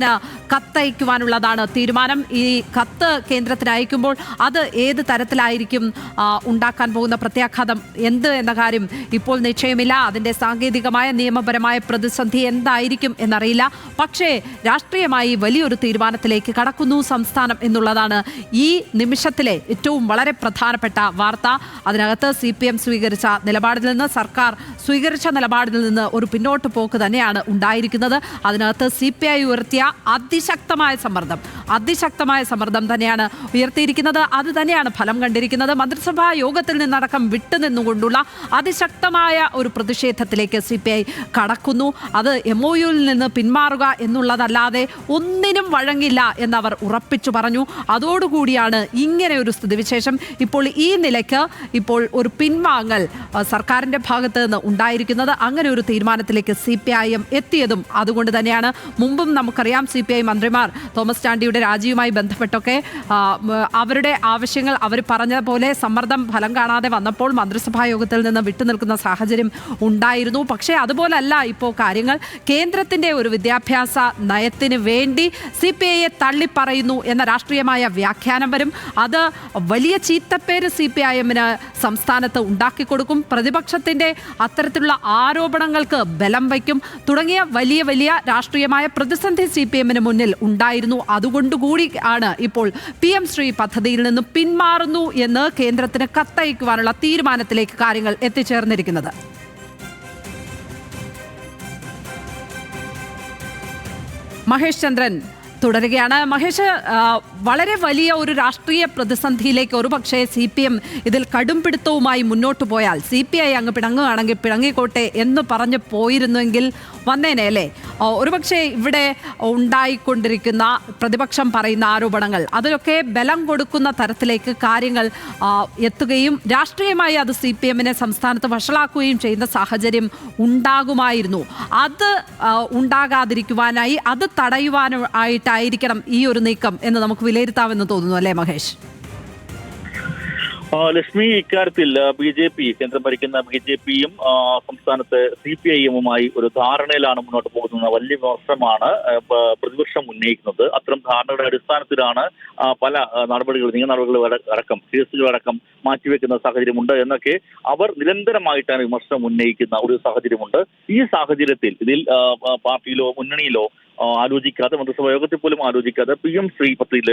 now കത്തയക്കുവാനുള്ളതാണ് തീരുമാനം. ഈ കത്ത് കേന്ദ്രത്തിന് അയക്കുമ്പോൾ അത് ഏത് തരത്തിലായിരിക്കും ഉണ്ടാക്കാൻ പോകുന്ന പ്രത്യാഘാതം? എന്ത് എന്ന കാര്യം ഇപ്പോൾ നിശ്ചയമില്ല. അതിന്റെ സാങ്കേതികമായ നിയമപരമായ പ്രതിസന്ധി എന്തായിരിക്കും എന്നറിയില്ല. പക്ഷേ രാഷ്ട്രീയമായി വലിയൊരു തീരുമാനത്തിലേക്ക് കടക്കുന്നു സംസ്ഥാനം എന്നുള്ളതാണ് ഈ നിമിഷത്തിലെ ഏറ്റവും വളരെ പ്രധാനപ്പെട്ട വാർത്ത. അതിനകത്ത് സി പി എം സ്വീകരിച്ച നിലപാടിൽ നിന്ന് സർക്കാർ സ്വീകരിച്ച നിലപാടിൽ നിന്ന് ഒരു പിന്നോട്ട് പോക്ക് തന്നെയാണ് ഉണ്ടായിരിക്കുന്നത്. അതിനകത്ത് സി പി ഐ ഉയർത്തിയ അതിശക്തമായ സമ്മർദ്ദം. അതിശക്തമായ സമ്മർദ്ദം തന്നെയാണ് ഉയർത്തിയിരിക്കുന്നത്. അത് തന്നെയാണ് ഫലം കണ്ടിരിക്കുന്നത്. മന്ത്രിസഭാ യോഗത്തിൽ നിന്നടക്കം വിട്ടുനിന്നുകൊണ്ടുള്ള അതിശക്തമായ ഒരു പ്രതിഷേധത്തിലേക്ക് സി പി ഐ കടക്കുന്നു. അത് എം ഒ യുവിൽ നിന്ന് പിന്മാറുക എന്നുള്ളതല്ലാതെ ഒന്നിനും വഴങ്ങില്ല എന്നവർ ഉറപ്പിച്ചു പറഞ്ഞു. അതോടുകൂടിയാണ് ഇങ്ങനെ ഒരു സ്ഥിതിവിശേഷം. ഇപ്പോൾ ഈ നിലയ്ക്ക് ഇപ്പോൾ ഒരു പിൻവാങ്ങൽ സർക്കാരിന്റെ ഭാഗത്ത് നിന്ന് ഉണ്ടായിരിക്കുന്നത്. അങ്ങനെ ഒരു തീരുമാനത്തിലേക്ക് സി പി ഐ എം എത്തിയതും അതുകൊണ്ട് തന്നെയാണ്. മുമ്പും നമുക്കറിയാം സി പി ഐ മന്ത്രിമാർ തോമസ് ചാണ്ടിയുടെ രാജിയുമായി ബന്ധപ്പെട്ടൊക്കെ അവരുടെ ആവശ്യങ്ങൾ അവർ പറഞ്ഞ പോലെ സമ്മർദ്ദം ഫലം കാണാതെ വന്നപ്പോൾ മന്ത്രിസഭാ യോഗത്തിൽ നിന്ന് വിട്ടുനിൽക്കുന്ന സാഹചര്യം ഉണ്ടായിരുന്നു. പക്ഷേ അതുപോലല്ല ഇപ്പോൾ കാര്യങ്ങൾ. കേന്ദ്രത്തിന്റെ ഒരു വിദ്യാഭ്യാസ നയത്തിന് വേണ്ടി സി പി ഐയെ തള്ളിപ്പറയുന്നു എന്ന രാഷ്ട്രീയമായ വ്യാഖ്യാനം വരും. അത് വലിയ ചീത്തപ്പേര് സി പി ഐ എമ്മിന് സംസ്ഥാനത്ത് ഉണ്ടാക്കിക്കൊടുക്കും പ്രതിപക്ഷത്തിന്റെ അത്തരത്തിലുള്ള ആരോപണങ്ങൾക്ക് ബലം വയ്ക്കും. തുടങ്ങിയ വലിയ വലിയ രാഷ്ട്രീയമായ പ്രതിസന്ധി സി പി എമ്മിന് മുന്നിൽ ഉണ്ടായിരുന്നു. അതുകൊണ്ടുകൂടി ആണ് ഇപ്പോൾ പി എം ശ്രീ പദ്ധതിയിൽ നിന്ന് പിന്മാറുന്നു എന്ന് കേന്ദ്രത്തിന് കത്തയക്കുവാനുള്ള തീരുമാനത്തിലേക്ക് കാര്യങ്ങൾ എത്തിച്ചേർന്നിരിക്കുന്നത്. മഹേഷ് ചന്ദ്രൻ തുടരുകയാണ്. മഹേഷ് വളരെ വലിയ ഒരു രാഷ്ട്രീയ പ്രതിസന്ധിയിലേക്ക് ഒരുപക്ഷെ സി പി എം ഇതിൽ കടുംപിടുത്തവുമായി മുന്നോട്ട് പോയാൽ സി പി ഐ അങ്ങ് പിണങ്ങുകയാണെങ്കിൽ പിണങ്ങിക്കോട്ടെ എന്ന് പറഞ്ഞ് പോയിരുന്നെങ്കിൽ വന്നേനെ അല്ലേ? ഒരുപക്ഷെ ഇവിടെ ഉണ്ടായിക്കൊണ്ടിരിക്കുന്ന പ്രതിപക്ഷം പറയുന്ന ആരോപണങ്ങൾ അതിലൊക്കെ ബലം കൊടുക്കുന്ന തരത്തിലേക്ക് കാര്യങ്ങൾ എത്തുകയും രാഷ്ട്രീയമായി അത് സി പി എമ്മിനെ സംസ്ഥാനത്ത് വഷളാക്കുകയും ചെയ്യുന്ന സാഹചര്യം ഉണ്ടാകുമായിരുന്നു. അത് ഉണ്ടാകാതിരിക്കുവാനായി അത് തടയുവാനായിട്ടായിരിക്കണം ഈ ഒരു നീക്കം എന്ന് നമുക്ക് വിലയിരുത്താമെന്ന് തോന്നുന്നു അല്ലേ മഹേഷ്? ലക്ഷ്മി ഇക്കാര്യത്തിൽ ബി ജെ പി കേന്ദ്രം ഭരിക്കുന്ന ബി ജെ പിയും സംസ്ഥാനത്ത് സി പി ഐ എമ്മുമായി ഒരു ധാരണയിലാണ് മുന്നോട്ട് പോകുന്ന വലിയ വിമർശനമാണ് പ്രതിപക്ഷം ഉന്നയിക്കുന്നത്. അത്തരം ധാരണയുടെ അടിസ്ഥാനത്തിലാണ് പല നടപടികൾ നിയമ നടപടികൾ അട- അടക്കം കേസുകളടക്കം മാറ്റിവെക്കുന്ന സാഹചര്യമുണ്ട് എന്നൊക്കെ അവർ നിരന്തരമായിട്ടാണ് വിമർശനം ഉന്നയിക്കുന്ന ഒരു സാഹചര്യമുണ്ട്. ഈ സാഹചര്യത്തിൽ ഇതിൽ പാർട്ടിയിലോ മുന്നണിയിലോ ആലോചിക്കാതെ മന്ത്രിസഭാ യോഗത്തിൽ പോലും ആലോചിക്കാതെ പി എം ശ്രീ പദ്ധതിയിൽ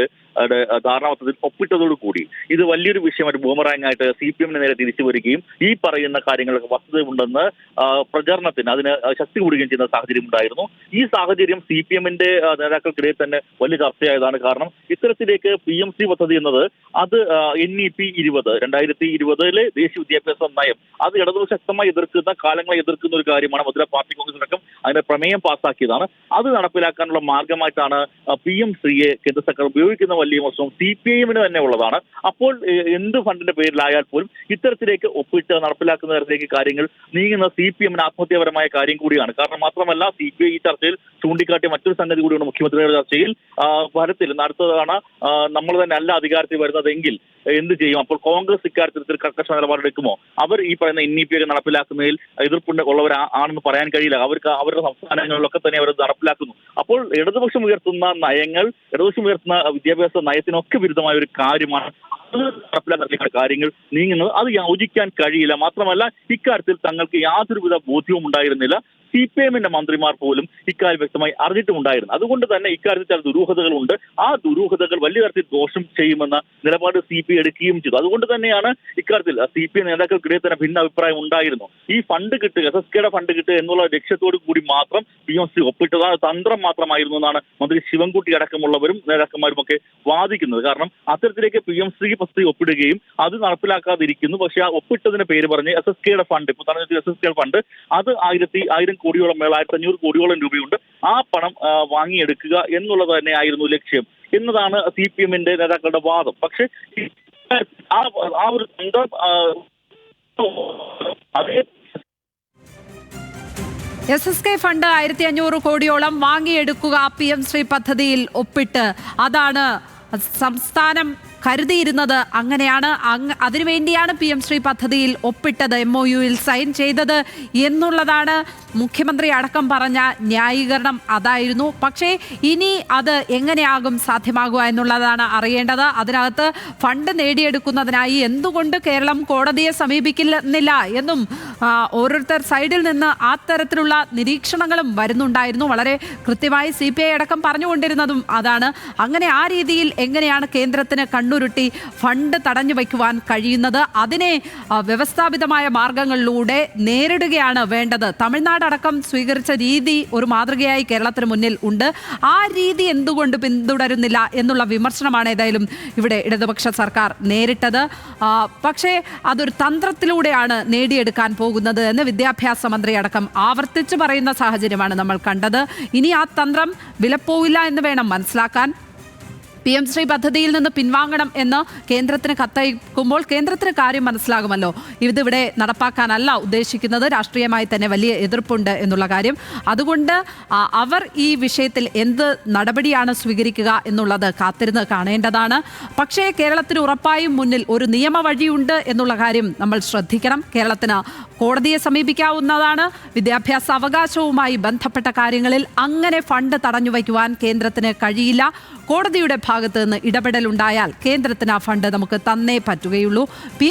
ധാരണാപത്രത്തിൽ ഒപ്പിട്ടതോടുകൂടി ഇത് വലിയൊരു വിഷയമായിട്ട് ബൂമറാങ് ആയിട്ട് സി പി എമ്മിന് നേരെ തിരിച്ചു വരികയും ഈ പറയുന്ന കാര്യങ്ങൾക്ക് വസ്തുതയുണ്ടെന്ന് പ്രചരണത്തിന് അതിന് ശക്തി കൂടുകയും ചെയ്യുന്ന സാഹചര്യം ഉണ്ടായിരുന്നു ഈ സാഹചര്യം സി പി എമ്മിന്റെ നേതാക്കൾക്കിടയിൽ തന്നെ വലിയ ചർച്ചയായതാണ് കാരണം ഇത്തരത്തിലേക്ക് പി എം സി പദ്ധതി എന്നത് അത് എൻ ഇ പി ഇരുപത് രണ്ടായിരത്തി ഇരുപതിലെ ദേശീയ വിദ്യാഭ്യാസ നയം അത് ഇടതുപക്ഷ ശക്തമായി എതിർക്കുന്ന കാലങ്ങളെ എതിർക്കുന്ന ഒരു കാര്യമാണ് മധുര പാർട്ടി കോൺഗ്രസ് അടക്കം അതിന്റെ പ്രമേയം പാസ്സാക്കിയതാണ് അത് നടപ്പിലാക്കാനുള്ള മാർഗമായിട്ടാണ് പി എം ശ്രീയെ കേന്ദ്ര സർക്കാർ ഉപയോഗിക്കുന്ന വലിയ വിമർശനം സി പി ഐഎമ്മിന് എമ്മിന് തന്നെ ഉള്ളതാണ്. അപ്പോൾ എന്ത് ഫണ്ടിന്റെ പേരിലായാൽ പോലും ഇത്തരത്തിലേക്ക് ഒപ്പിട്ട് നടപ്പിലാക്കുന്ന തരത്തിലേക്ക് കാര്യങ്ങൾ നീങ്ങുന്ന സി പി എമ്മിന് ആത്മഹത്യാപരമായ കാര്യം കൂടിയാണ്. കാരണം മാത്രമല്ല സി പി ഐ ഈ ചർച്ചയിൽ ചൂണ്ടിക്കാട്ടിയ മറ്റൊരു സംഗതി കൂടിയാണ് മുഖ്യമന്ത്രിയുടെ ചർച്ചയിൽ ഫലത്തിൽ നടത്തതാണ് നമ്മൾ തന്നെ അല്ല അധികാരത്തിൽ വരുന്നതെങ്കിൽ എന്ത് ചെയ്യും? അപ്പോൾ കോൺഗ്രസ് ഇക്കാര്യത്തിൽ കർക്കശ നിലപാടെടുക്കുമോ? അവർ ഈ പറയുന്ന എൻ ഇ പി ഒക്കെ നടപ്പിലാക്കുന്നതിൽ എതിർപ്പുണ്ട് ഉള്ളവർ ആണെന്ന് പറയാൻ കഴിയില്ല. അവർക്ക് അവരുടെ സംസ്ഥാനങ്ങളിലൊക്കെ തന്നെ അവർ നടപ്പിലാക്കുന്നു. അപ്പോൾ ഇടതുപക്ഷം ഉയർത്തുന്ന നയങ്ങൾ ഇടതുപക്ഷം ഉയർത്തുന്ന വിദ്യാഭ്യാസ നയത്തിനൊക്കെ വിരുദ്ധമായ ഒരു കാര്യമാണ് കാര്യങ്ങൾ നീങ്ങുന്നത്. അത് യോജിക്കാൻ കഴിയില്ല. മാത്രമല്ല ഇക്കാര്യത്തിൽ തങ്ങൾക്ക് യാതൊരുവിധ ബോധ്യവും ഉണ്ടായിരുന്നില്ല. സി പി എമ്മിന്റെ മന്ത്രിമാർ പോലും ഇക്കാര്യം വ്യക്തമായി അറിഞ്ഞിട്ടുമുണ്ടായിരുന്നു. അതുകൊണ്ട് തന്നെ ഇക്കാര്യത്തിൽ ചില ദുരൂഹതകളുണ്ട്. ആ ദുരൂഹതകൾ വലിയ തരത്തിൽ ദോഷം ചെയ്യുമെന്ന നിലപാട് സി പി എടുക്കുകയും ചെയ്തു. അതുകൊണ്ട് തന്നെയാണ് ഇക്കാര്യത്തിൽ സി പി നേതാക്കൾക്കിടയിൽ തന്നെ ഭിന്ന അഭിപ്രായം ഉണ്ടായിരുന്നു. ഈ ഫണ്ട് കിട്ടുക എസ് എസ് കെയുടെ ഫണ്ട് കിട്ടുക എന്നുള്ള ലക്ഷ്യത്തോടു കൂടി മാത്രം പി എം സി ഒപ്പിട്ടത്. തന്ത്രം മാത്രമായിരുന്നു എന്നാണ് മന്ത്രി ശിവൻകുട്ടി അടക്കമുള്ളവരും നേതാക്കന്മാരും ഒക്കെ വാദിക്കുന്നത്. കാരണം അത്തരത്തിലേക്ക് പി എം സി പദ്ധതി ഒപ്പിടുകയും അത് നടപ്പിലാക്കാതിരിക്കുന്നു. പക്ഷേ ആ ഒപ്പിട്ടതിന്റെ പേര് പറഞ്ഞ് എസ് എസ് കെയുടെ ഫണ്ട് ഇപ്പോൾ എസ് എസ് കെ ഫണ്ട് അത് ആയിരത്തി ആയിരം കോടിയോളം മേള ആയിരത്തി അഞ്ഞൂറ് കോടിയോളം രൂപയുണ്ട്. ആ പണം വാങ്ങിയെടുക്കുക എന്നുള്ളത് തന്നെയായിരുന്നു ലക്ഷ്യം. എന്നതാണ് സി പി എമ്മിന്റെ നേതാക്കളുടെ വാദം. പക്ഷെ ആ ഒരു അതേ എസ് എസ് കെ ഫണ്ട് ആയിരത്തി അഞ്ഞൂറ് കോടിയോളം വാങ്ങിയെടുക്കുക പി എം ശ്രീ പദ്ധതിയിൽ ഒപ്പിട്ട്. അതാണ് സംസ്ഥാനം കരുതിയിരുന്നത് അങ്ങനെയാണ്. അങ്ങ് അതിനുവേണ്ടിയാണ് പി എം ശ്രീ പദ്ധതിയിൽ ഒപ്പിട്ടത് എം ഒ യുയിൽ സൈൻ ചെയ്തത് എന്നുള്ളതാണ് മുഖ്യമന്ത്രി അടക്കം പറഞ്ഞ ന്യായീകരണം അതായിരുന്നു. പക്ഷേ ഇനി അത് എങ്ങനെയാകും സാധ്യമാകുക എന്നുള്ളതാണ് അറിയേണ്ടത്. അതിനകത്ത് ഫണ്ട് നേടിയെടുക്കുന്നതിനായി എന്തുകൊണ്ട് കേരളം കോടതിയെ സമീപിക്കുന്നില്ല എന്നും ഓരോരുത്തർ സൈഡിൽ നിന്ന് ആ തരത്തിലുള്ള നിരീക്ഷണങ്ങളും വരുന്നുണ്ടായിരുന്നു. വളരെ കൃത്യമായി സി അടക്കം പറഞ്ഞുകൊണ്ടിരുന്നതും അതാണ്. അങ്ങനെ ആ രീതിയിൽ എങ്ങനെയാണ് കേന്ദ്രത്തിന് കണ്ണുരുട്ടി ഫണ്ട് തടഞ്ഞു വയ്ക്കുവാൻ കഴിയുന്നത്? അതിനെ വ്യവസ്ഥാപിതമായ മാർഗങ്ങളിലൂടെ നേരിടുകയാണ് വേണ്ടത്. തമിഴ്നാട് അടക്കം സ്വീകരിച്ച രീതി ഒരു മാതൃകയായി കേരളത്തിന് മുന്നിൽ ഉണ്ട്. ആ രീതി എന്തുകൊണ്ട് പിന്തുടരുന്നില്ല എന്നുള്ള വിമർശനമാണ് ഏതായാലും ഇവിടെ ഇടതുപക്ഷ സർക്കാർ നേരിട്ടത്. പക്ഷേ അതൊരു തന്ത്രത്തിലൂടെയാണ് നേടിയെടുക്കാൻ പോകുന്നത് എന്ന് വിദ്യാഭ്യാസ മന്ത്രി അടക്കം ആവർത്തിച്ചു പറയുന്ന സാഹചര്യമാണ് നമ്മൾ കണ്ടത്. ഇനി ആ തന്ത്രം വിലപ്പോവില്ല എന്ന് വേണം മനസ്സിലാക്കാൻ. പി എം ശ്രീ പദ്ധതിയിൽ നിന്ന് പിൻവാങ്ങണം എന്ന് കേന്ദ്രത്തിന് കത്തയക്കുമ്പോൾ കേന്ദ്രത്തിന് കാര്യം മനസ്സിലാകുമല്ലോ. ഇതിവിടെ നടപ്പാക്കാനല്ല ഉദ്ദേശിക്കുന്നത്. രാഷ്ട്രീയമായി തന്നെ വലിയ എതിർപ്പുണ്ട് എന്നുള്ള കാര്യം. അതുകൊണ്ട് അവർ ഈ വിഷയത്തിൽ എന്ത് നടപടിയാണ് സ്വീകരിക്കുക എന്നുള്ളത് കാത്തിരുന്ന് കാണേണ്ടതാണ്. പക്ഷേ കേരളത്തിന് ഉറപ്പായും മുന്നിൽ ഒരു നിയമ വഴിയുണ്ട് എന്നുള്ള കാര്യം നമ്മൾ ശ്രദ്ധിക്കണം. കേരളത്തിന് കോടതിയെ സമീപിക്കാവുന്നതാണ്. വിദ്യാഭ്യാസ അവകാശവുമായി ബന്ധപ്പെട്ട കാര്യങ്ങളിൽ അങ്ങനെ ഫണ്ട് തടഞ്ഞു വയ്ക്കുവാൻ കേന്ദ്രത്തിന് കഴിയില്ല. കോടതിയുടെ ഭാഗത്ത് നിന്ന് ഇടപെടലുണ്ടായാൽ കേന്ദ്രത്തിന് ആ ഫണ്ട് നമുക്ക് തന്നേ പറ്റുകയുള്ളൂ.